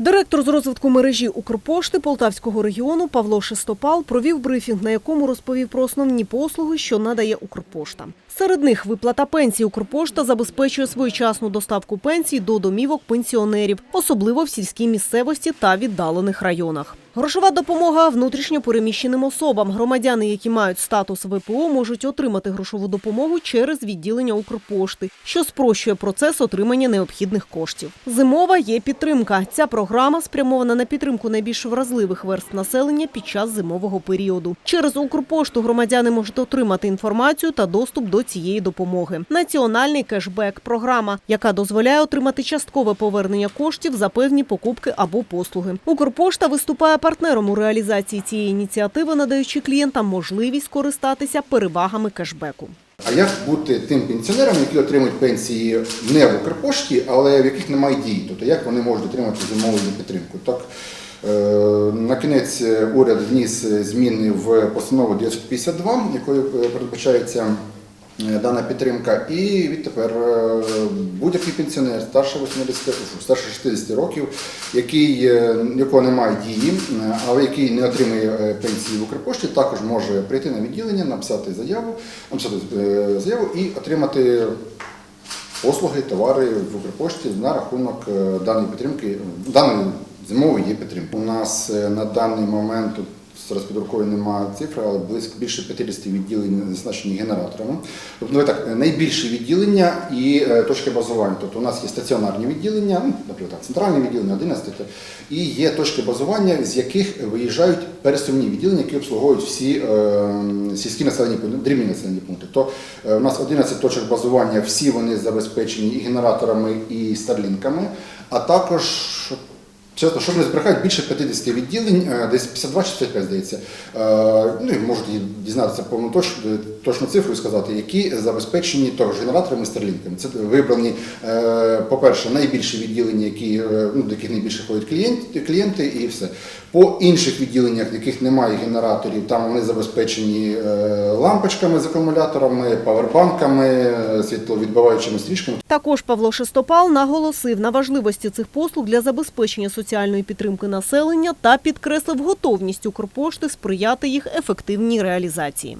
Директор з розвитку мережі Укрпошти Полтавського регіону Павло Шестопал провів брифінг, на якому розповів про основні послуги, що надає Укрпошта. Серед них виплата пенсій Укрпошта забезпечує своєчасну доставку пенсій до домівок пенсіонерів, особливо в сільській місцевості та віддалених районах. Грошова допомога внутрішньо переміщеним особам. Громадяни, які мають статус ВПО, можуть отримати грошову допомогу через відділення Укрпошти, що спрощує процес отримання необхідних коштів. Зимова є підтримка. Ця програма спрямована на підтримку найбільш вразливих верств населення під час зимового періоду. Через Укрпошту громадяни можуть отримати інформацію та доступ до цієї допомоги. Національний кешбек програма, яка дозволяє отримати часткове повернення коштів за певні покупки або послуги. Укрпошта виступає партнером у реалізації цієї ініціативи, надаючи клієнтам можливість скористатися перевагами кешбеку. А як бути тим пенсіонерам, які отримують пенсії не в Укрпошті, але в яких немає дії? Тобто як вони можуть отримати зимову підтримку? Так, е, на кінець е, уряд вніс зміни в постанову 952, якою е, передбачається е, дана підтримка, і відтепер е, будь-який пенсіонер старше 80, старше 60 років, який, е, якого немає дії, е, але який не отримує е, пенсії в Укрпошті, також може прийти на відділення, написати заяву, написати е, заяву і отримати послуги, товари в Укрпошті на рахунок е, даної підтримки, даної зимової є підтримки. У нас е, на даний момент зараз під рукою немає цифри, але близько більше 50 відділень зазначені генераторами. Тобто давай так, найбільше відділення і е, точки базування. Тобто у нас є стаціонарні відділення, ну, наприклад, центральне відділення, 11, і є точки базування, з яких виїжджають пересувні відділення, які обслуговують всі е, сільські населені пункти, дрібні населені пункти. То е, у нас 11 точок базування, всі вони забезпечені і генераторами, і старлінками, а також Чесно, щоб не збрехати, більше 50 відділень, е, десь 52 чи 55, здається. Е, Ну і можете дізнатися повну точну, точну цифру і сказати, які забезпечені також генераторами старлінками. Це вибрані, е, по-перше, найбільші відділення, які, е, ну, до яких найбільше ходять клієнти, клієнти і все. По інших відділеннях, в яких немає генераторів, там вони забезпечені е, лампочками з акумуляторами, павербанками, е, світловідбиваючими стрічками. Також Павло Шестопал наголосив на важливості цих послуг для забезпечення соціальної підтримки населення та підкреслив готовність Укрпошти сприяти їх ефективній реалізації.